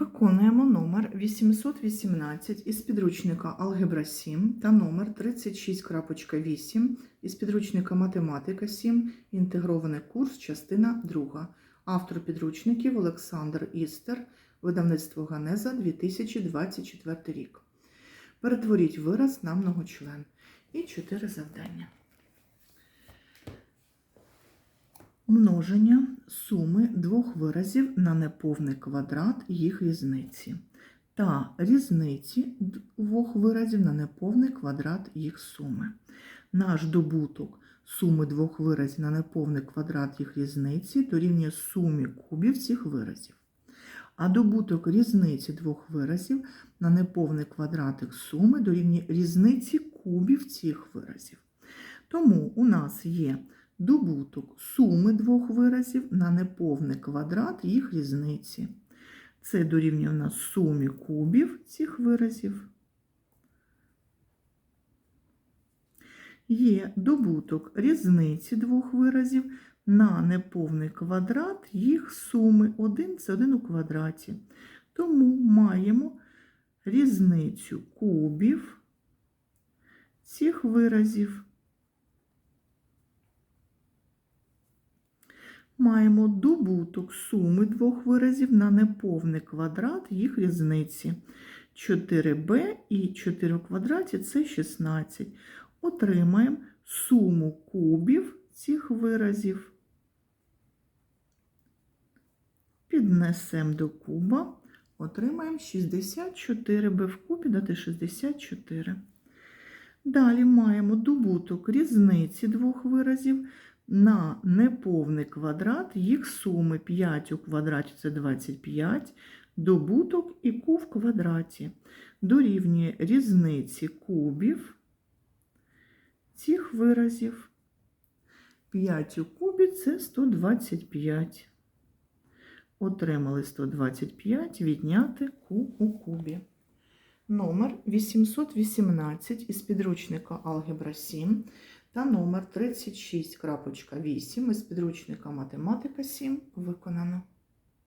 Виконуємо номер 818 із підручника Алгебра 7 та номер 36.8 із підручника Математика 7, інтегрований курс, частина 2. Автор підручників Олександр Істер, видавництво Ганеза 2024 рік. Перетворіть вираз на многочлен. І чотири завдання. Множення суми двох виразів на неповний квадрат їх різниці та різниці двох виразів на неповний квадрат їх суми. Наш добуток суми двох виразів на неповний квадрат їх різниці дорівнює сумі кубів цих виразів. А добуток різниці двох виразів на неповний квадрат їх суми дорівнює різниці кубів цих виразів. Тому у нас є добуток суми двох виразів на неповний квадрат їх різниці. Це дорівнює нас сумі кубів цих виразів. Є добуток різниці двох виразів на неповний квадрат їх суми. 1 це 1 у квадраті. Тому маємо різницю кубів цих виразів. Маємо добуток суми двох виразів на неповний квадрат їх різниці. 4b і 4 в квадраті це 16. Отримаємо суму кубів цих виразів. Піднесемо до куба, отримаємо 64b в кубі дати 64. Далі маємо добуток різниці двох виразів на неповний квадрат їх суми 5 у квадраті це 25, добуток і q в квадраті дорівнює різниці кубів цих виразів. 5 у кубі це 125. Отримали 125 відняти q у кубі. Номер 818 із підручника Алгебра 7 та номер 36.8 із підручника Математика 7 виконано.